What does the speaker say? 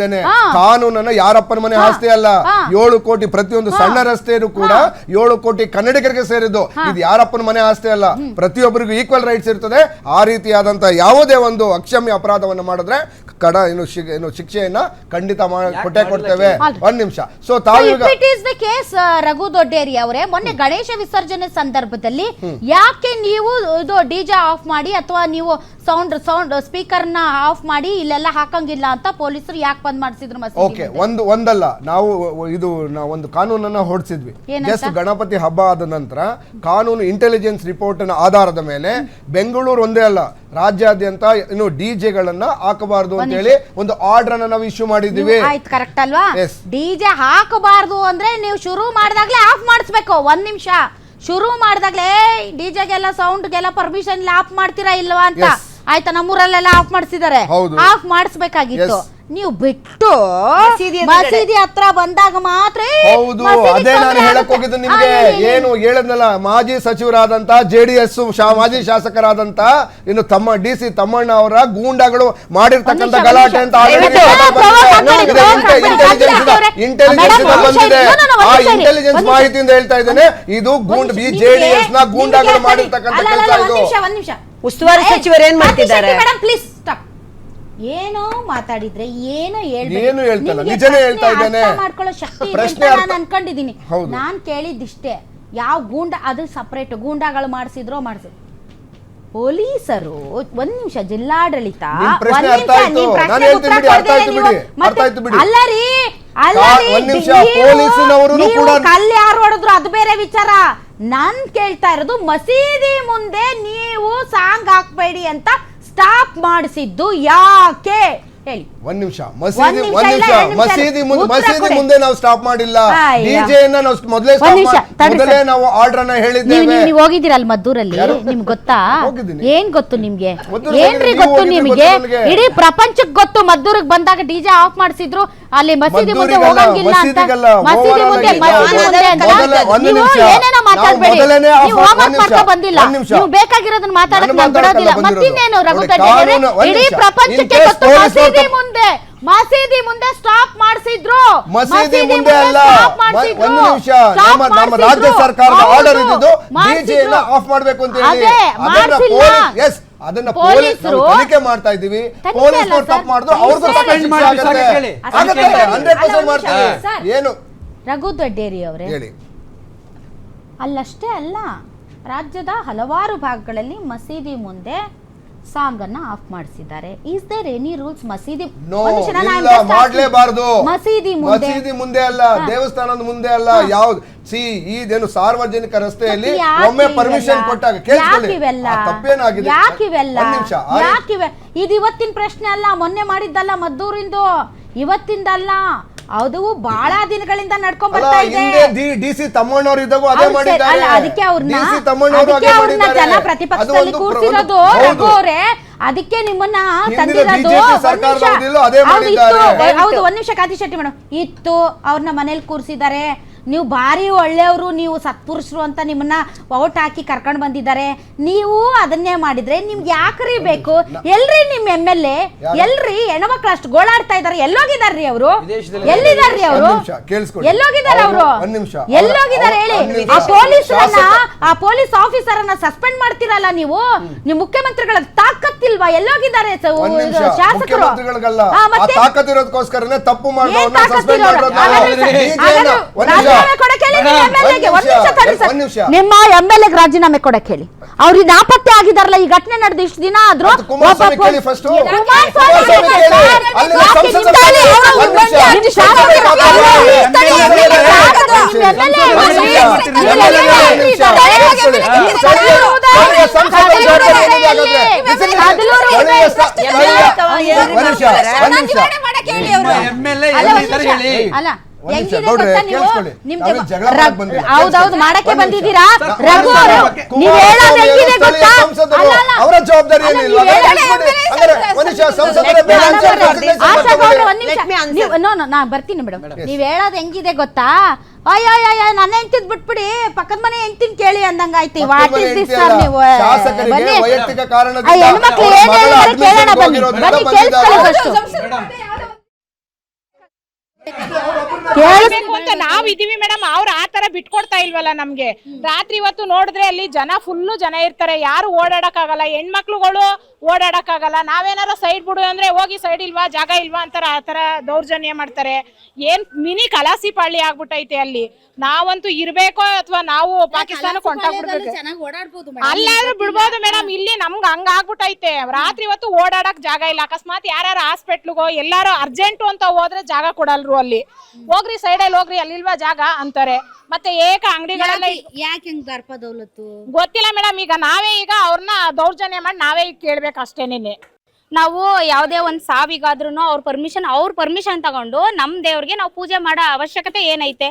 ಕಾನೂನನ್ನ ಯಾರಪ್ಪನ ಮನೆ ಆಸ್ತಿ ಅಲ್ಲ. ಏಳು ಕೋಟಿ ಪ್ರತಿಯೊಂದು ಸಣ್ಣ ರಸ್ತೆಯೂ ಕೂಡ ಏಳು ಕೋಟಿ ಕನ್ನಡಿಗರಿಗೆ ಸೇರಿದ್ದು. ಇದು ಯಾರಪ್ಪನ ಮನೆ ಆಸ್ತಿ ಅಲ್ಲ. ಪ್ರತಿಯೊಬ್ಬರಿಗೂ ಈಕ್ವಲ್ ರೈಟ್ಸ್ ಇರ್ತದೆ. ಆ ರೀತಿಯಾದಂತಹ ಯಾವುದೇ ಒಂದು ಅಕ್ಷಮ್ಯ ಅಪರಾಧವನ್ನು ಮಾಡಿದ್ರೆ ಕಡ ಏನು ಶಿ- ಏನು ಶಿಕ್ಷೆಯನ್ನ ಖಂಡಿತ ಮಾ- ಕೊಟ್ಟೆ ಕೊಡ್ತೇವೆ. ಒಂದ್ ನಿಮಿಷ. ಸೊ ತಾವು it is the case Raghu Dodderi ಅವರೇ ಮೊನ್ನೆ ಗಣೇಶ ವಿಸರ್ಜನೆ ಸಂದರ್ಭದಲ್ಲಿ ಯಾಕೆ ನೀವು ಇದು ಡಿಜೆ ಆಫ್ ಮಾಡಿ ಅಥವಾ ನೀವು ಸೌಂಡ್ ಸೌಂಡ್ ಸ್ಪೀಕರ್ನ ಆಫ್ ಮಾಡಿ ಇಲ್ಲೆಲ್ಲ ಹಾಕಂಗಿಲ್ಲ ಅಂತ ಪೊಲೀಸರು ಯಾಕೆ ಬಂದ್ ಮಾಡಿಸಿದ್ರು ಮಸೀದಿ ಓಕೆ ಮುಂದೆ? ಒಂದು ಒಂದಲ್ಲ. ನಾವು ಇದು ನಾವು ಒಂದು ಕಾನೂನನ್ನ ಹೊರಡಿಸಿದ್ವಿ ಏನಂತ? ಜಸ್ಟ್ ಗಣಪತಿ ಹಬ್ಬ ಆದ ನಂತರ ಕಾನೂನು ಇಂಟೆಲಿಜೆನ್ಸ್ ರಿಪೋರ್ಟ್ ಆಧಾರದ ಮೇಲೆ ಬೆಂಗಳೂರು ಒಂದೇ ಅಲ್ಲ. ರಾಜ್ಯಾದ್ಯಂತ ಇನ್ನು ಡಿಜೆಗಳನ್ನ ಹಾಕಬಾರದು ಅಂತ ಹೇಳಿ ಒಂದು ಆರ್ಡರ್ ಅನ್ನ ನಾವು ಇಶ್ಯೂ ಮಾಡಿದ್ದೀವಿ. ಆಯ್ತು ಕರೆಕ್ಟ್ ಅಲ್ವಾ. ಡಿಜೆ ಹಾಕಬಾರ್ದು ಅಂದ್ರೆ ನೀವು ಶುರು ಮಾಡಿದಾಗ್ಲೇ ಆಫ್ ಮಾಡಿಸ್ಬೇಕು. ಒಂದ್ ನಿಮಿಷ. ಶುರು ಮಾಡಿದಾಗ್ಲೇ ಡಿಜೆಗೆಲ್ಲ ಸೌಂಡ್ಗೆಲ್ಲ ಪರ್ಮಿಷನ್ ಇಲ್ಲ ಆಫ್ ಮಾಡ್ತೀರಾ ಇಲ್ವಾ? ಅಂತ. Yes. ಆಯ್ತಾ ನಮ್ಮೂರಲ್ಲೆಲ್ಲ ಆಫ್ ಮಾಡಿಸಿದ್ದಾರೆ. ಹೌದು. ಆಫ್ ಮಾಡಿಸ್ಬೇಕಾಗಿತ್ತು. Yes. ನೀವು ಬಿಟ್ಟು ಮಸೀದಿ. ಹತ್ರ ಬಂದಾಗ ಮಾತ್ರ ಹೌದು ಅದೇ ನಾನು ಹೇಳಕ್. ಹೋಗಿದ್ದು ನಿಮ್ಗೆ. ಏನು ಹೇಳದ್ನಲ್ಲ ಮಾಜಿ ಸಚಿವರಾದಂತ ಜೆ ಡಿ ಎಸ್ ಮಾಜಿ ಶಾಸಕರಾದಂತ ಇನ್ನು ತಮ್ಮ ಡಿ ಸಿ ತಮ್ಮಣ್ಣ ಅವರ ಗೂಂಡಾಗಳು ಮಾಡಿರ್ತಕ್ಕಂಥ ಗಲಾಟೆ ಅಂತ. ಇಂಟೆಲಿಜೆನ್ಸ್ ಇಂಟೆಲಿಜೆನ್ಸ್ ಬಂದಿದೆ ಆ. ಇಂಟೆಲಿಜೆನ್ಸ್ ಮಾಹಿತಿಯಿಂದ ಹೇಳ್ತಾ ಇದ್ದೇನೆ ಇದು ಗೂಂಡ್ ಬಿ ಜೆ ಡಿ ಎಸ್ನ ಗೂಂಡಾಗಳು ಮಾಡಿರ್ತಕ್ಕಂತ ಮಾಡಿರ್ತಕ್ಕಂಥ ಕೆಲಸ ಇದು. ಉಸ್ತುವಾರಿ ಸಚಿವರು ಏನ್ ಮಾಡ್ತಿದ್ದಾರೆ? ಮೇಡಮ್ ಪ್ಲೀಸ್ ಸ್ಟಾಪ್ ಏನೋ ಮಾತಾಡಿದ್ರೆ ಏನೋ ನಿಜನೇ ಪ್ರಶ್ನೆ ಹೇಳ್ತಾ ಇದ್ದೇನೆ. ಮಾಡ್ಕೊಳ್ಳೋ ಶಕ್ತಿ ನಾನು ಅನ್ಕೊಂಡಿದ್ದೀನಿ. ನಾನ್ ಕೇಳಿದ್ದಿಷ್ಟೇ ಯಾವ ಗೂಂಡ ಅದು ಸಪ್ರೇಟ್ ಗೂಂಡಾಗಳು ಮಾಡಿಸಿದ್ರೋ ಮಾಡಿಸಿದ್ರು. ಪೊಲೀಸರು ಒಂದ್ ನಿಮಿಷ ಜಿಲ್ಲಾಡಳಿತ. ಅಲ್ಲ ರೀ ಯಾರು ಹೊಡೆದ್ರು ಅದು ಬೇರೆ ವಿಚಾರ. ನಾನ್ ಕೇಳ್ತಾ ಇರೋದು ಮಸೀದಿ ಮುಂದೆ ನೀವು ಸಾಂಗ್ ಹಾಕ್ಬೇಡಿ ಅಂತ ಸ್ಟಾಪ್ ಮಾಡಿಸಿದ್ದು ಯಾಕೆ? ಹೇಳಿ. ಒಂದ್ ನಿಮಿಷ. ಮಸೀದಿ ನಿಮಿಷ ಒಂದ್ ಇಲ್ಲ, ನಿಮಿಷ ಎರಡ್ ನಿಮಿಷ ಮಸೀದಿ ಮುಂದೆ ಉತ್ತರ ಮಸೀದಿ ಕೊಡಿ. ಮುಂದೆ ನಾವು ಸ್ಟಾಪ್ ಮಾಡಿಲ್ಲ. ಅಯ್ಯ. ಡಿಜೆ ನಾವು ಮೊದಲೇ ಒಂದ್ ಸ್ಟಾಪ್ ನಿಮಿಷ, ಮೊದಲೇ ಸರ್. ನಾವು ಆರ್ಡರ್ ಅನ್ನ ನೀವು ಹೇಳಿದ್ದೇವೆ ನೀವು ಹೋಗಿದ್ದೀರಲ್ಲ ಮದ್ದೂರಲ್ಲಿ? ನಿಮ್ಗೆ ಗೊತ್ತಾ? ಹೋಗಿದ್ದೀನಿ. ಏನ್ ಗೊತ್ತು ನಿಮ್ಗೆ? ಮದ್ದೂರಿಗೆ ಏನ್ರಿ ಗೊತ್ತು ನಿಮಗೆ? ನನಗೆ. ಇಡೀ ಪ್ರಪಂಚಕ್ಕೆ ಗೊತ್ತು ಮದ್ದೂರಿಗೆ ಬಂದಾಗ ಡಿಜೆ ಆಫ್ ಮಾಡಿಸಿದ್ರು. ಅಲ್ಲಿ ಮಸೀದಿ ಮುಂದೆ ಹೋಗಂಗಿಲ್ಲ ಅಂತ. ಮಸೀದಿ ಮುಂದೆ ಮಸೀದಿ ಮುಂದೆ ಅಂತ. ನೀವು ಏನೇನೋ ಮಾತಾಡಬೇಡಿ. ನೀವು ಹೋಮ್ವರ್ಕ್ ಮಾಡ್ತಾ ಬಂದಿಲ್ಲ. ನೀವು ಬೇಕಾಗಿರೋದನ್ನ ಮಾತಾಡಕ್ ನಾನು ಬಿಡೋದಿಲ್ಲ ಮತ್ತಿನ್ನೇನು ಬಂದಿರೋದು. ರಘು ನೋಡಿ, ದಡ್ಡೇರೆ, ಕಾನೂನು- ಒಂದ್ ಇಡೀ ಪ್ರಪಂಚಕ್ಕೆ ಗೊತ್ತು ಮಸೀದಿ ಮುಂದೆ ಮಸೀದಿ ಮುಂದೆ ಸ್ಟಾಪ್ ಮಾಡಿಸಿದ್ರು. ಮಸೀದಿ ಮುಂದೆ ಅಲ್ಲ. ಒಂದು ನಿಮಿಷ. ನಮ್ಮ ನಮ್ಮ ರಾಜ್ಯ ಸರ್ಕಾರದ ಆರ್ಡರ್ ಮಾಡ್ಸಿದ್ರು. ಡಿಜೆ ಆಫ್ ಮಾಡಬೇಕು ಅಂತ ಹೇಳಿ. ಅದನ್ನ ಮಾಡ್ಸಿಲ್ಲ. ಎಸ್ ಅದನ್ನ ಪೊಲೀಸರು ಪೊಲೀಸ್ ತನಿಖೆ ಮಾಡ್ತಾ ಇದ್ದೀವಿ. ತನಿಖೆ ಪೊಲೀಸ್ ಅಲ್ಲ ತಪ್ಪು. ಮಾಡಿದ್ರು ಅವ್ರಿಗೂ ಸಸ್ಪೆಂಡ್ ಮಾಡಿ, ಆಗುತ್ತೆ ಹಂಡ್ರೆಡ್ ಪರ್ಸೆಂಟ್ ಒಂದ್ ಮಾಡ್ತೀವಿ. ಏನು? ರಘು ದೊಡ್ಡೇರಿ ಅವರೇ. ಹೇಳಿ. ಅಲ್ಲಷ್ಟೇ ಅಲ್ಲ. ರಾಜ್ಯದ ಹಲವಾರು ಭಾಗಗಳಲ್ಲಿ ಮಸೀದಿ ಮುಂದೆ ಸಾಂಗ್ ಅನ್ನ ಆಫ್ ಮಾಡಿಸಿದ್ದಾರೆ. ಇಸ್ ದೇರ್ ಎನಿ ರೂಲ್ಸ್ ಮಸೀದಿ ಮಾಡಲೇಬಾರದು. ಮಸೀದಿ ಮಸೀದಿ ಮುಂದೆ ಅಲ್ಲ ದೇವಸ್ಥಾನದ ಮುಂದೆ ಅಲ್ಲ ಯಾವ್ದು ಸಿ ಇದೇನು ಸಾರ್ವಜನಿಕ ರಸ್ತೆಯಲ್ಲಿ ಒಮ್ಮೆ ಪರ್ಮಿಷನ್ ಕೊಟ್ಟಾಗ ತಪ್ಪೇನಾಗಿದೆ? ನಿಮಿಷ ಯಾಕಿವೆ ಇದು ಇವತ್ತಿನ ಪ್ರಶ್ನೆ ಅಲ್ಲ ಮೊನ್ನೆ ಮಾಡಿದ್ದಲ್ಲ ಮದ್ದೂರಿಂದು. ಇವತ್ತಿಂದಲ್ಲ. ಅದು ಬಹಳ ದಿನಗಳಿಂದ ನಡ್ಕೊಂಡ್ ಬರ್ತಾ ಇದೆ. ಹಿಂದೆ ಡಿ ಸಿ ತಮ್ಮಣ್ಣವ್ರು ಇದ್ದಾಗೂ ಅದೇ ಹೌದು ಮಾಡಿದ್ದಾರೆ. ಅಲ್ಲ, ಅದಕ್ಕೆ ಅವ್ರನ್ನ ಡಿ ಸಿ ಅದಕ್ಕೆ ಹಾಗೆ ಅವ್ರನ್ನ ಮಾಡಿದ್ದಾರೆ. ಜನ ಅದು ಪ್ರತಿಪಕ್ಷದಲ್ಲಿ ಪ್ರ- ರಘು. ಅವರೇ ಅದಕ್ಕೆ ನಿಮ್ಮನ್ನ ಹಿಂದಿನ ತಂದಿರೋದು BJP ಒಂದ್ ಸರ್ಕಾರದ ನಿಮಿಷ. ಅವಧಿಯಲ್ಲೂ ಅದೇ ಹೌದು, ಇತ್ತು. ಹೌದು ಒಂದ್ ನಿಮಿಷ ಕಾತಿ ಶೆಟ್ಟಿ ಮೇಡಮ್. ಇತ್ತು ಅವ್ರನ್ನ ಮನೇಲಿ ಕೂರ್ಸಿದ್ದಾರೆ. ನೀವು ಭಾರಿ ಒಳ್ಳೆಯವರು ನೀವು ಸತ್ಪುರುಷರು ಅಂತ ನಿಮ್ಮನ್ನ ಔಟ್ ಹಾಕಿ ಕರ್ಕೊಂಡು ಬಂದಿದ್ದಾರೆ. ನೀವು ಅದನ್ನೇ ಮಾಡಿದ್ರೆ ನಿಮ್ಗೆ ಯಾಕ್ರಿ ಬೇಕು? ಎಲ್ರಿ ನಿಮ್ ಎಂ ಎಲ್ ಎ? ಎಲ್ರಿ ಹೆಣ್ಮಕ್ಳು ಅಷ್ಟು ಗೋಳಾಡ್ತಾ ಇದಾರೆ ಎಲ್ಲೋಗಿದಾರ್ರಿ ಅವರು? ಎಲ್ಲಿದಾರ್ರಿ ಅವರು. ಎಲ್ಲೋಗಿದ್ದಾರೆ ಅವ್ರು- ಎಲ್ಲೋಗಿದಾರೆ ಹೇಳಿ. ಆ ಪೊಲೀಸ್ ಪೊಲೀಸರನ್ನ ಆ ಪೊಲೀಸ್ ಆಫೀಸರ್ ಅನ್ನ ಸಸ್ಪೆಂಡ್ ಮಾಡ್ತೀರಲ್ಲ ನೀವು? ನಿಮ್ ಮುಖ್ಯಮಂತ್ರಿಗಳ ತಾಕತ್ತಿಲ್ವಾ? ಎಲ್ಲೋಗಿದ್ದಾರೆ ಶಾಸಕರು. ತಾಕತ್ತಿರೋದಕ್ಕೋಸ್ಕರನೇ ತಪ್ಪು ಮಾಡೋದು ನಿಮ್ಮ ಎಂ ಎಲ್ ಎಗ್ ರಾಜೀನಾಮೆ ಕೊಡಕ್ ಹೇಳಿ ಅವ್ರಿಗೆ ನಾಪತ್ತೆ ಆಗಿದಾರಲ್ಲ ಈ ಘಟನೆ ನಡೆದ ಇಷ್ಟು ದಿನ ಆದ್ರೂ ಅಲ್ಲಿ ಹೌದೌದು ಮಾಡಕ್ಕೆ ಬಂದಿದ್ದೀರಾ? ರಘು ಅವರು. ನೀವ್ ಹೇಳೋದು ಹೆಂಗಿದೆ ಗೊತ್ತಾ. ಅವರ ಜವಾಬ್ದಾರಿ ಏನಿಲ್ಲ? ನೋ ಬರ್ತೀನಿ ಮೇಡಮ್. ನೀವ್ ಹೇಳೋದು ಹೆಂಗಿದೆ ಗೊತ್ತಾ? ಅಯ್ಯೋ ಅಯ್ಯೋ ನನ್ನ ಹೆಂಡ್ತಿದ್ ಬಿಟ್ಬಿಡಿ. ಪಕ್ಕದ ಮನೆ ಹೆಂಡ್ತಿನ್ ಕೇಳಿ ಅಂದಂಗ ಆಯ್ತು ವಾಟ್ ಇಸ್ ದಿಸ್ ಸರ್ ನೀವು? ಶಾಸಕರಿಗೆ ಬನ್ನಿ. ವೈಯಕ್ತಿಕ ಕಾರಣದಿಂದ ಆ ಹೆಣ್ಮಕ್ಳು ಏನ್ ಹೇಳಿದಾರೆ ಕೇಳೋಣ ಬನ್ನಿ. ಬನ್ನಿ. ಕೇಳಿಸ್ಕೊಳ್ಳಿ ಫಸ್ಟ್ ಮಾಡ್ಬೇಕು ಅಂತ ನಾವ್ ಇದೀವಿ ಮೇಡಮ್. ಅವ್ರ ಆ ತರ ಬಿಟ್ಕೊಡ್ತಾ ಇಲ್ವಲ್ಲ ನಮ್ಗೆ. ರಾತ್ರಿ ಇವತ್ತು ನೋಡಿದ್ರೆ ಅಲ್ಲಿ ಜನ ಫುಲ್ಲು ಜನ ಇರ್ತಾರೆ. ಯಾರು ಓಡಾಡಕ್ ಆಗಲ್ಲ ಹೆಣ್ಮಕ್ಳುಗಳು ಓಡಾಡಕ್ ಆಗಲ್ಲ ನಾವೇನಾರ ಸೈಡ್ ಬಿಡು ಅಂದ್ರೆ ಹೋಗಿ ಸೈಡ್ ಇಲ್ವಾ ಜಾಗ ಇಲ್ವಾ ಅಂತಾರ ಆ ತರ ದೌರ್ಜನ್ಯ ಮಾಡ್ತಾರೆ. ಏನ್ ಮಿನಿ ಕಲಾಸಿ ಪಾಳ್ಳಿ ಆಗ್ಬಿಟ್ಟೈತೆ ಅಲ್ಲಿ. ನಾವಂತೂ ಇರ್ಬೇಕೋ ಅಥವಾ ನಾವು ಪಾಕಿಸ್ತಾನ ಕೊಂಟಾಗ್ಬಿಡ್ಬೇಕು ಚೆನ್ನಾಗಿ ಓಡಾಡ್ಬೋದು ಅಲ್ಲಾದ್ರೂ ಬಿಡ್ಬೋದು ಮೇಡಮ್. ಇಲ್ಲಿ ನಮ್ಗ್ ಹಂಗ ಆಗ್ಬಿಟ್ಟೈತೆ. ರಾತ್ರಿ ಇವತ್ತು ಓಡಾಡಕ್ ಜಾಗ ಇಲ್ಲ. ಅಕಸ್ಮಾತ್ ಯಾರು ಹಾಸ್ಪಿಟ್ಲ್ಗೋ ಎಲ್ಲಾರು ಅರ್ಜೆಂಟು ಅಂತ ಹೋದ್ರೆ ಜಾಗ ಕೊಡಲ್ರು ಅಲ್ಲಿ. ಹೋಗ್ರಿ ಸೈಡಲ್ಲಿ ಹೋಗ್ರಿ ಅಲ್ಲಿಲ್ವಾ ಜಾಗ ಅಂತಾರೆ. ಮತ್ತೆ ಏಕ ಅಂಗಡಿಗಳೆಲ್ಲ ಯಾಕೆ ಹಿಂಗ್ ದರ್ಪ ದೌಲತ್ತು? ಗೊತ್ತಿಲ್ಲ ಮೇಡಮ್ ಈಗ ನಾವೇ ಈಗ ಅವ್ರನ್ನ ದೌರ್ಜನ್ಯ ಮಾಡಿ ನಾವೇ ಈಗ ಕೇಳ್ಬೇಕು ಅಷ್ಟೇನೇನೆ ನಾವು ಯಾವುದೇ ಒಂದು ಸಾವಿಗಾದ್ರೂ ಅವ್ರ ಪರ್ಮಿಷನ್ ಅವ್ರ ಪರ್ಮಿಷನ್ ತಗೊಂಡು ನಮ್ಮ ದೇವ್ರಿಗೆ ನಾವು ಪೂಜೆ ಮಾಡೋ ಅವಶ್ಯಕತೆ ಏನೈತೆ?